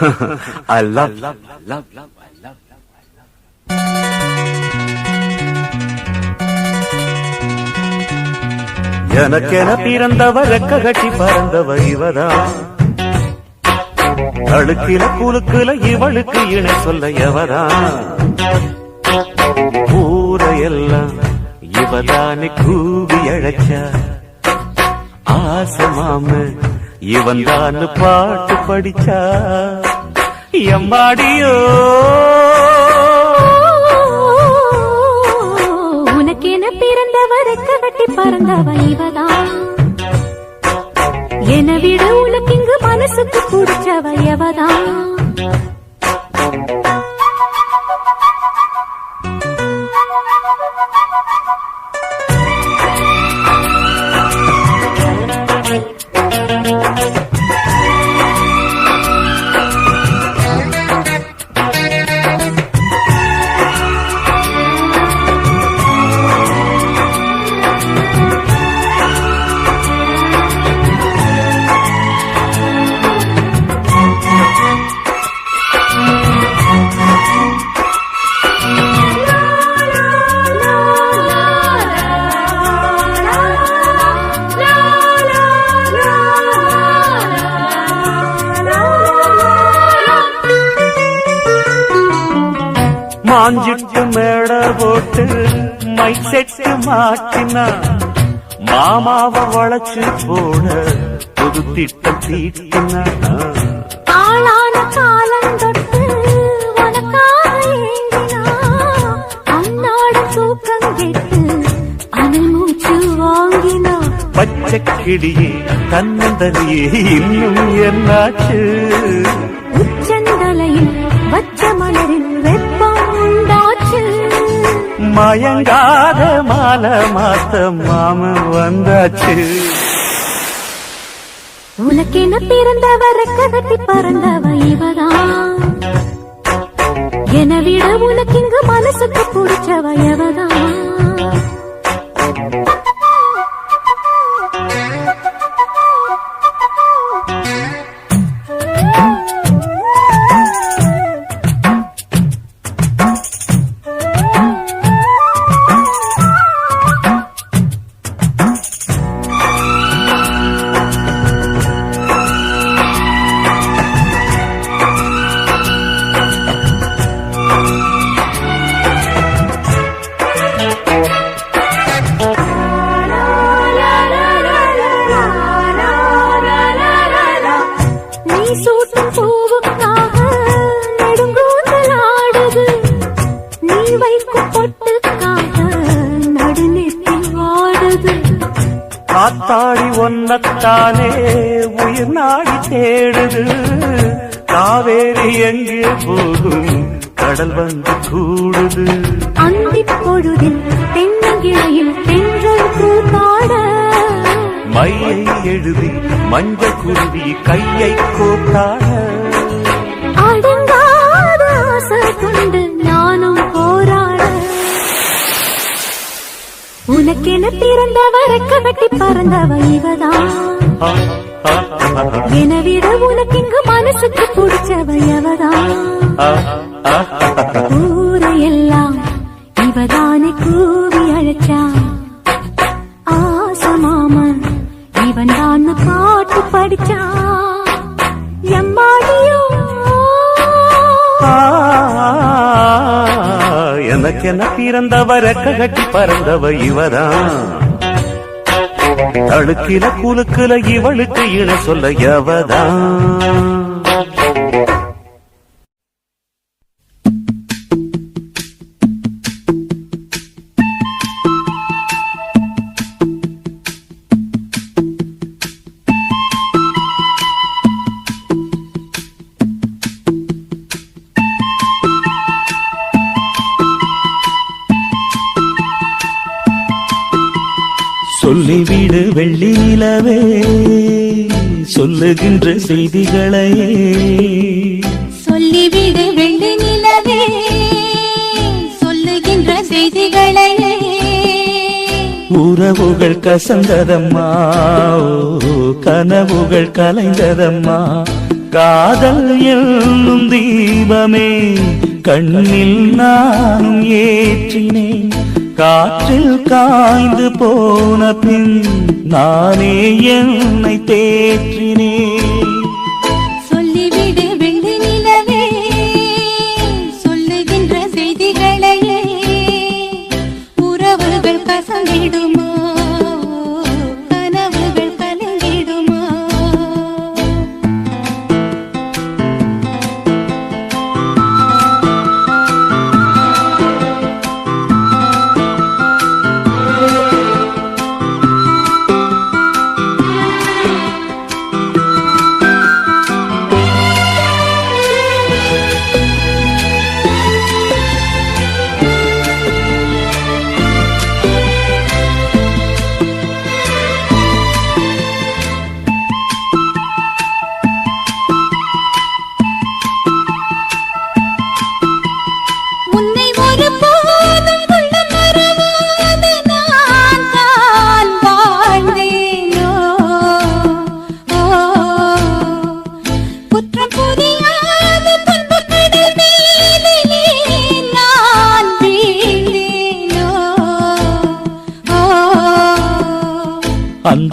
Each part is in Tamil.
I love, I love, I love, love, I love. எனக்கென பிறந்தவர் ரெக்க கட்டி பறந்தவ இவதான் அழுக்கில குலுக்குல இவளுக்கு இணை சொல்ல எவதான் ஊரையெல்லாம் இவதானே கூவி அழைச்ச ஆசமாம இவன் தான் பாட்டு படிச்சா. எம்மாடியோ. உனக்கென பிறந்தவருக்கு கட்டி பறந்தவ இவதான். என விட உனக்கு இங்கு மனசுக்கு பிடிச்சவ எவதான். மாஞ்சிட்டு மேட போட்டு மைக் செட்டு மாட்டினா மாமாவ வளைச்சு போட புது திட்டம் தீட்டினா. ஆளான காலம் தொட்டு பச்சை கிளியே தன்னந்தனியே இன்னும் என்னாச்சு? மயங்காத மாலை மாத்த மாம வந்தாச்சு. உனக்கென பிறந்தவர கதட்டி பறந்தவ இவதான். என விட உனக்கு இங்கு மனசுக்கு பிடிச்சவ எவதான். காத்தாடி ஒன்னத்தானே உயிர் நாடி தேடுது. காவேரி எங்கே போகும் கடல் வந்து கூடுது. அந்திப் பொழுதில் தென்னங்கிளையில் தென்றல் கூத்தாட மையை எழுதி மஞ்ச குருவி கையை கோத்தாட. உனக்கென பிறந்தவர கட்டி பறந்தவ இவதான். என விட உனக்கு இங்கு மனசுக்கு பிடிச்சவ எவதான்? ஊரை எல்லாம் இவதானே கூவி அழைச்சா ஆசமாமன் இவன் தான் பாட்டு படிச்சான். எனக்கென பிறந்தவ கட்டி பறந்தவ இவதான். தழுக்கில குலுக்குல இவளுக்கு இணை சொல்ல எவதான். சொல்லுகின்ற செய்திகளையே. சொல்லிவிடு வெள்ளி நிலவே. சொல்லுகின்ற செய்திகளையே. உறவுகள் கசந்ததம்மா கனவுகள் கலைந்ததம்மா. காதல் என்னும் தீபமே கண்ணில் நானும் ஏற்றினேன். காற்றில் காய்ந்து போன பின் நானே என்னை தேற்றினேன் சொல்லிவிடு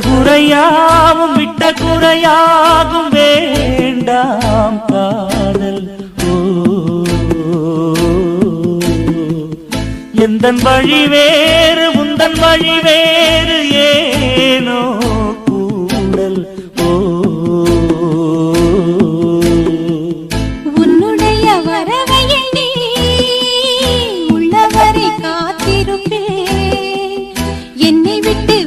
குறையாவும் விட்ட குறையாகும் வேண்டாம் காதல். எந்த வழி வேறு உந்தன் வழி வேறு ஏனோ கூடல். ஓ. உன்னுடைய வரவை எண்ணி உள்ளவரை காத்திருப்பேன். என்னை விட்டு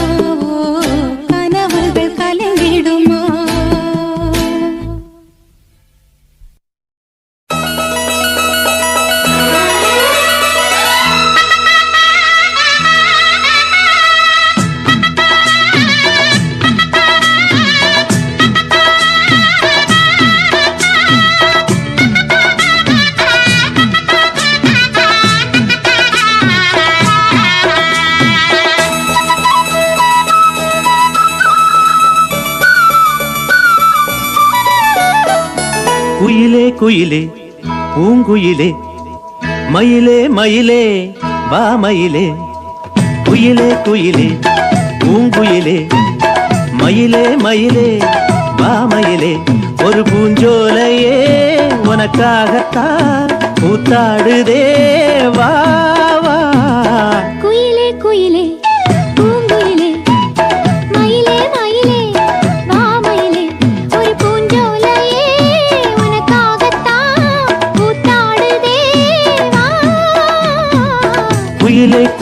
மயிலே. மயிலே மயிலே வா மயிலே. குயிலே குயிலே பூங்குயிலே மயிலே மயிலே வா மயிலே. ஒரு பூஞ்சோலையே உனக்காகத்தான் பூத்தாடுதே. வா வா. குயிலே குயிலே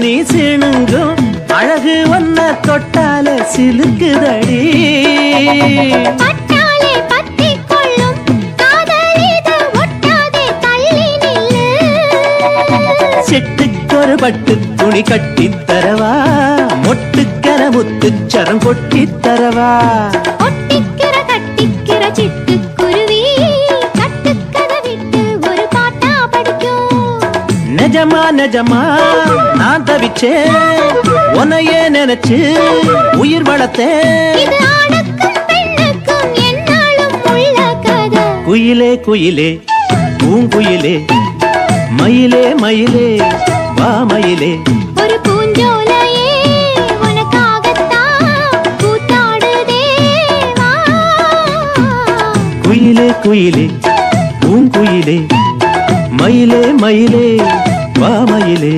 நீ சிணுங்கும். அழகு ஒன்ன தொட்டால சிலுக்குதடி. செட்டுக்கொரு பட்டு துணி கட்டி தரவா? மொட்டுக்கர முத்து சரம் கொட்டி தரவா? ஒட்டிக்கிற கட்டிக்கிற சிட்டு நிஜமா நிஜமா நான் தவிச்சேன். உன்னையே நினைச்சு உயிர் வளர்த்தேன். குயிலே குயிலே பூங்குயிலே மயிலே மயிலே வா மயிலே. ஒரு பூஞ்சோலையே குயிலே குயிலே பூங்குயிலே மயிலே மயிலே. வாமையிலே.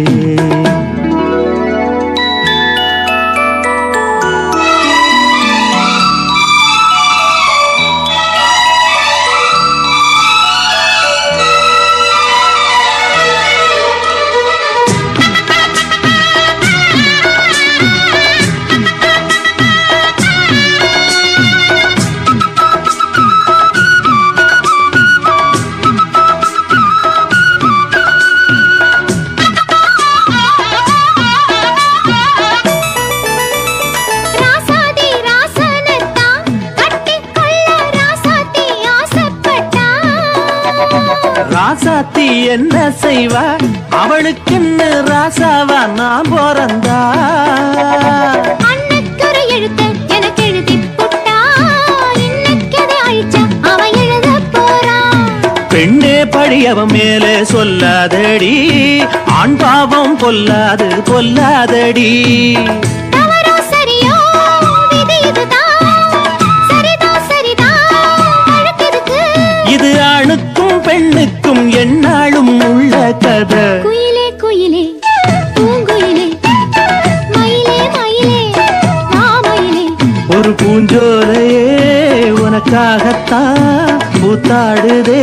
என்ன செய்வா? அவளுக்குன்னு ராசாவா? நான் பிறந்தா. பெண்ணே பழியவன் மேலே சொல்லாதடி. ஆண் பாவம் கொல்லாது கொல்லாதடி இது ஆணுக்கும் பெண்ணுக்கும் என்ன கதை குயிலே குயிலே பூங்குயிலே மயிலே மயிலே வா மயிலே ஒரு பூஞ்சோலையே உனக்காகத்தான் பூத்தாடுதே.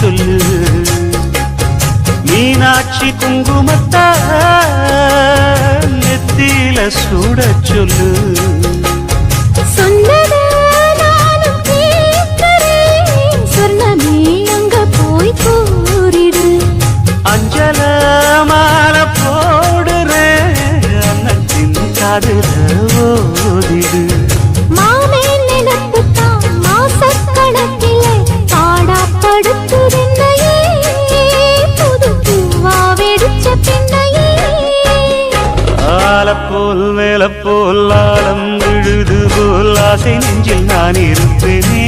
சொல்லு. மீனாட்சி குங்குமத்தா நெத்தியில சுட சொல்லு. போல் மேல போல் ஆலம் விழுது போல் ஆசை நெஞ்சில் நான் இருப்பேனே.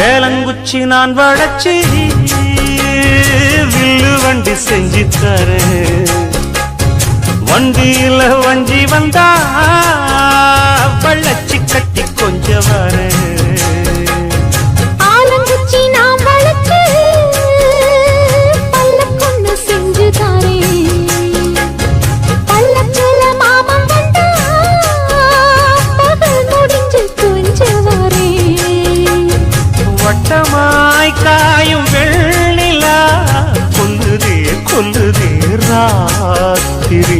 வேலங்குச்சி நான் வளச்சி வில்லு வண்டி செஞ்சு தரேன் வண்டியில வஞ்சி வந்தா வள்ளச்சி கட்டி கொஞ்சம் வரேன் கொல்லுதே ராத்திரி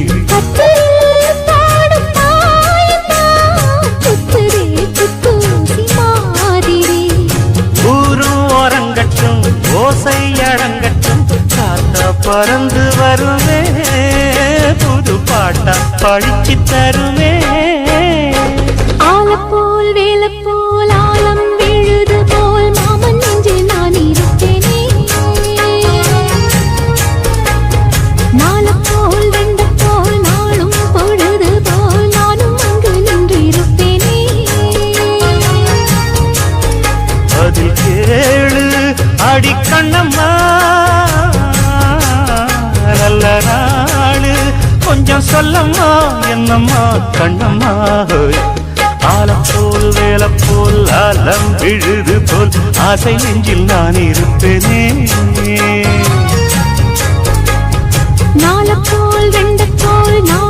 ஓரங்கட்டும் ஓசை அடங்கட்டும் காத்தா பறந்து வருவே புது பாட்டா படிச்சு தருவே ஆலப்போல் வேலை கண்ணம்மா நல்ல நாள் கொஞ்சம் சொல்லம்மா என்னம்மா கண்ணம்மா ஹோய். ஆலப்போல் வேலப்போல் ஆலம் விழுது போல் ஆசை நெஞ்சில் நான் இருப்பேனே நாலப்போல் வெண்டப்போல் நாளும் பொழுது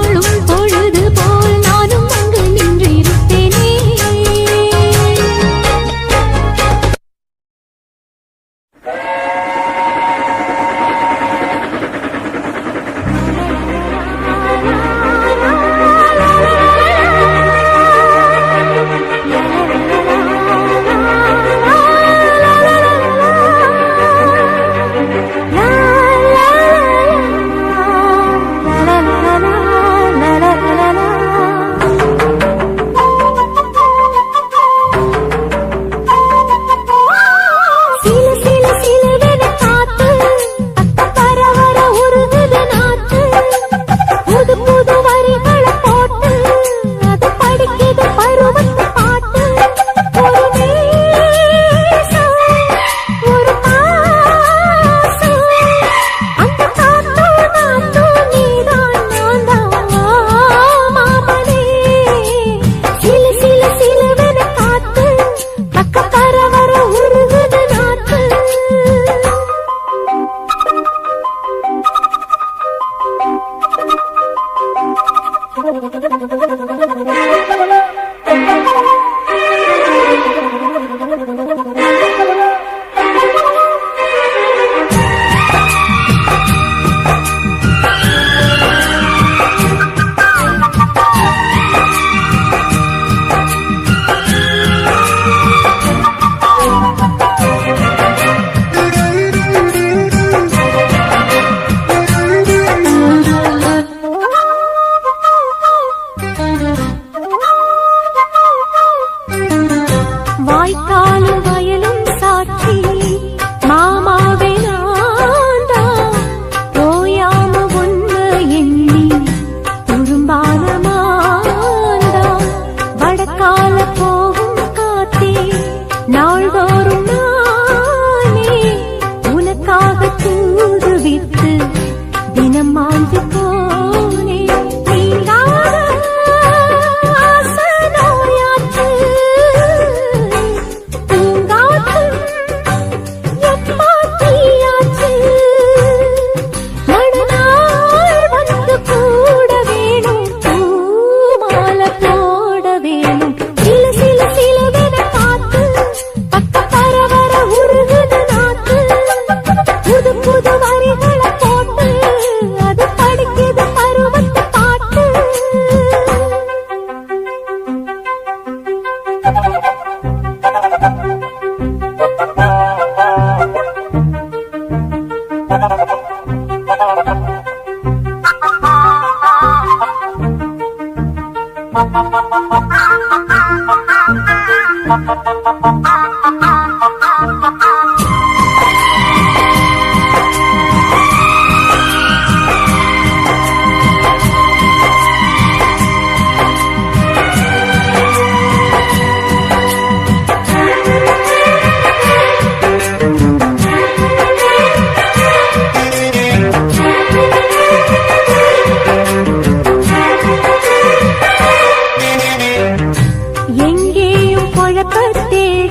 करते